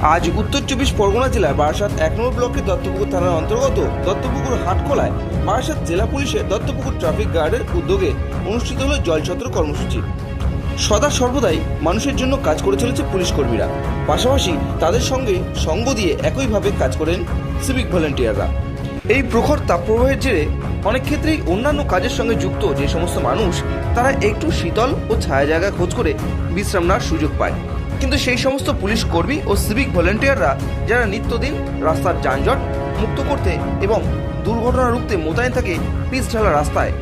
আজ উত্তর চব্বিশ পরগনা জেলার বারাসাত এক নম্বর ব্লকের দত্তপুকুর থানার অন্তর্গত দত্তপুকুর হাটখোলায় বারাসাত জেলা পুলিশের দত্তপুকুর ট্রাফিক গার্ডের উদ্যোগে অনুষ্ঠিত হলো জলছত্র কর্মসূচি। সদা সর্বদাই মানুষের জন্য কাজ করে চলেছে পুলিশ কর্মীরা। পাশাপাশি তাদের সঙ্গে সঙ্গ দিয়ে একইভাবে কাজ করেন সিভিক ভলেন্টিয়াররা এই প্রখর তাপপ্রবাহের জেরে অনেক ক্ষেত্রেই অন্যান্য কাজের সঙ্গে যুক্ত যে সমস্ত মানুষ, তারা একটু শীতল ও ছায়া জায়গা খোঁজ করে বিশ্রাম নেওয়ার সুযোগ পায়। কিন্তু সেই সমস্ত পুলিশ কর্মী ও সিভিক ভলেন্টিয়াররা যারা নিত্যদিন রাস্তার যানজট মুক্ত করতে এবং দুর্ঘটনা রুখতে মোতায়েন থাকে পিচ ঢালা রাস্তায়,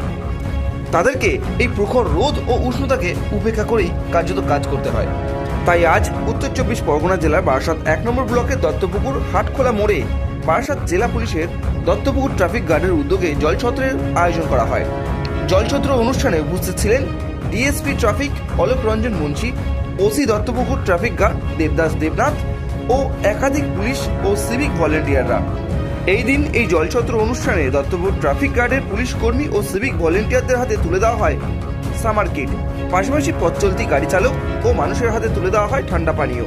তাদেরকে এই প্রখর রোদ ও উষ্ণতাকে উপেক্ষা করেই কার্যত কাজ করতে হয়। তাই আজ উত্তর চব্বিশ পরগনা জেলার বারাসাত এক নম্বর ব্লকের দত্তপুকুর হাটখোলা মোড়ে বারাসাত জেলা পুলিশের দত্তপুকুর ট্রাফিক গার্ডের উদ্যোগে জলছত্রের আয়োজন করা হয়। জলছত্র অনুষ্ঠানে উপস্থিত ছিলেন DSP traffic Alok Ranjan Munshi OC Duttapukur traffic guard Debdas Debnath ও একাধিক পুলিশ ও সিভিক ভলেন্টিয়াররা। এই দিন এই জলছত্র অনুষ্ঠানে দত্তপুর ট্রাফিক গার্ডের পুলিশ কর্মী ও সিভিক ভলেন্টিয়ারদের হাতে তুলে দেওয়া হয় সামার কিট। পাশাপাশি পথ চলতি গাড়ি চালক ও মানুষের হাতে তুলে দেওয়া হয় ঠান্ডা পানীয়।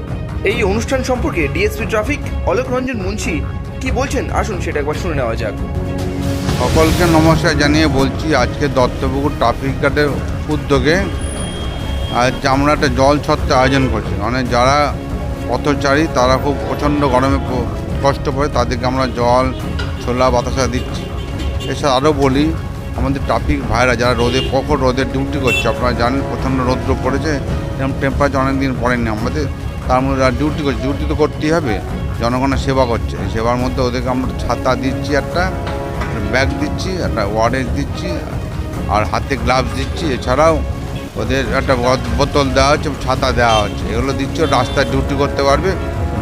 এই অনুষ্ঠান সম্পর্কে ডিএসপি ট্রাফিক অলোক রঞ্জন মুন্সি কি বলছেন? আসুন সেটা একবার শুনে নেওয়া যাক। সকলকে নমস্কার জানিয়ে বলছি, আজকে দত্তপুকুর ট্রাফিক গার্ডের উদ্যোগে আজ আমরা একটা জল ছত্রে আয়োজন করছি। মানে যারা পথচারী, তারা খুব প্রচণ্ড গরমে কষ্ট পায় তাদেরকে আমরা জল, ছোলা, বাতাসা দিচ্ছি। এছাড়া আরও বলি, আমাদের ট্রাফিক ভাইরা যারা রোদে, প্রখর রোদের ডিউটি করছে, আপনারা জানেন প্রচণ্ড রৌদ্র পড়েছে এরকম টেম্পারেচার অনেক দিন পড়েনি আমাদের, তার মধ্যে যারা ডিউটি করছে ডিউটি তো করতেই হবে জনগণের সেবা করছে। সেবার মধ্যে ওদেরকে আমরা ছাতা দিচ্ছি একটা ব্যাগ দিচ্ছি, একটা ওয়ারেজ দিচ্ছি, আর হাতে গ্লাভস দিচ্ছি। এছাড়াও ওদের একটা বোতল দেওয়া হচ্ছে, ছাতা দেওয়া হচ্ছে। এগুলো দিচ্ছি, রাস্তায় ডিউটি করতে পারবে,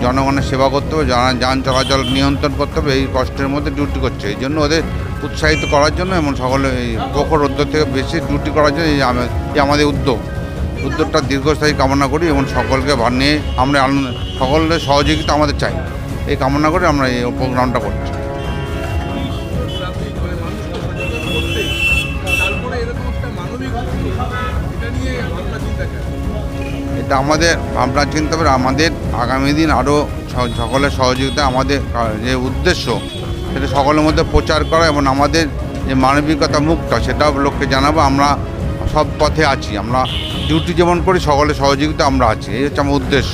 জনগণের সেবা করতে হবে, যারা যান চলাচল নিয়ন্ত্রণ করতে হবে, এই কষ্টের মধ্যে ডিউটি করছে। এই জন্য ওদের উৎসাহিত করার জন্য এবং সকলে এই প্রখর থেকে বেশি ডিউটি করার জন্য এই আমা- আমাদের উদ্যোগ। উদ্যোগটা দীর্ঘস্থায়ী কামনা করি এবং সকলকে ভা- নিয়ে আমরা আনন্দ, সকলের সহযোগিতা আমাদের চাই। এই কামনা করে আমরা এই প্রোগ্রামটা করছি। এটা আমাদের ভাবনা চিন্তা করে আমাদের আগামী দিন আরও সকলের সহযোগিতা, আমাদের যে উদ্দেশ্য, সেটা সকলের মধ্যে প্রচার করা এবং আমাদের যে মানবিকতা মুক্ত সেটাও লোককে জানাব, আমরা সব পথে আছি, আমরা ডিউটি যেমন করি, সকলের সহযোগিতা আমরা আছি, এই হচ্ছে আমার উদ্দেশ্য।